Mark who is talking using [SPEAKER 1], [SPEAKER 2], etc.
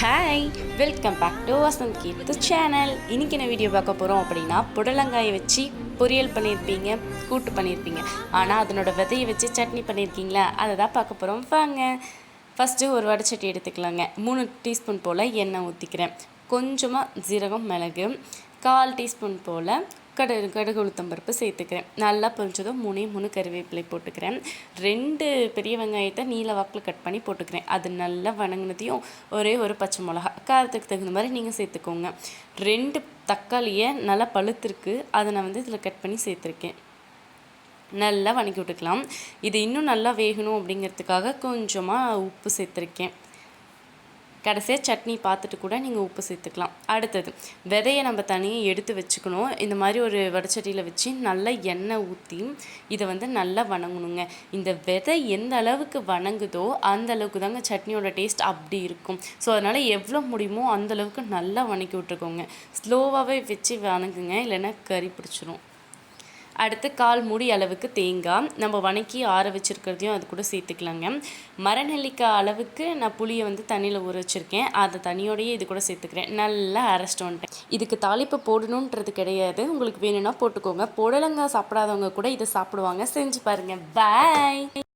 [SPEAKER 1] Hi welcome back to Vasanth Keerthu channel இன்னைக்கு என்ன video பார்க்க போகிறோம் அப்படின்னா புடலங்காயை வச்சு பொரியல் பண்ணியிருப்பீங்க கூட்டு பண்ணியிருப்பீங்க. ஆனால் அதனோட விதையை வச்சு சட்னி பண்ணியிருக்கீங்களா? அதை தான் பார்க்க போகிறோம் வாங்க. ஃபஸ்ட்டு ஒரு வடச்சட்டி எடுத்துக்கலாங்க. மூணு டீஸ்பூன் போல் எண்ணெய் ஊற்றிக்கிறேன் கொஞ்சமாக ஜீரகம் மிளகு கால் டீஸ்பூன் போல் கடு கடுகு உளுத்தம் பருப்பு சேர்த்துக்கிறேன். நல்லா பொரிஞ்சதும் மூணே மூணு கருவேப்பிலை போட்டுக்கிறேன். ரெண்டு பெரிய வெங்காயத்தை நீல வாக்கில் கட் பண்ணி போட்டுக்கிறேன். அது நல்லா வணங்கினதையும் ஒரே ஒரு பச்சை மிளகா காரத்துக்கு தகுந்த மாதிரி நீங்கள் சேர்த்துக்கோங்க. ரெண்டு தக்காளியை நல்லா பழுத்திருக்கு. அதை நான் வந்து இதில் கட் பண்ணி சேர்த்துருக்கேன். நல்லா வணக்கி விட்டுக்கலாம். இது இன்னும் நல்லா வேகணும் அப்படிங்கிறதுக்காக கொஞ்சமாக உப்பு சேர்த்துருக்கேன். கடைசியாக சட்னி பார்த்துட்டு கூட நீங்கள் உப்பு சேர்த்துக்கலாம். அடுத்தது விதையை நம்ம தனியாக எடுத்து வச்சுக்கணும். இந்த மாதிரி ஒரு வடச்சட்டியில் வச்சு நல்லா எண்ணெய் ஊற்றி இதை வந்து நல்லா வணங்கணுங்க. இந்த விதை எந்த அளவுக்கு வணங்குதோ அந்த அளவுக்கு தாங்க சட்னியோட டேஸ்ட் அப்படி இருக்கும். ஸோ அதனால் எவ்வளோ முடியுமோ அந்த அளவுக்கு நல்லா வணக்கி விட்டுருக்கோங்க ஸ்லோவாகவே வச்சு வணங்குங்க. இல்லைன்னா கறி பிடிச்சிரும். அடுத்து கால் மூடி அளவுக்கு தேங்காய். நம்ம வணக்கி ஆற வச்சுருக்கிறதையும் அது கூட சேர்த்துக்கலாங்க. மரநெல்லிக்காய் அளவுக்கு நான் புளியை வந்து தண்ணியில் ஊற வச்சுருக்கேன். அதை தண்ணியோடையே இது கூட சேர்த்துக்கிறேன். நல்லா அரைச்சிட்டு வந்துட்டேன். இதுக்கு தாளிப்பு போடணுன்றது கிடையாது. உங்களுக்கு வேணும்னா போட்டுக்கோங்க. புடலங்காய் சாப்பிடாதவங்க கூட இதை சாப்பிடுவாங்க. செஞ்சு பாருங்கள் பாய்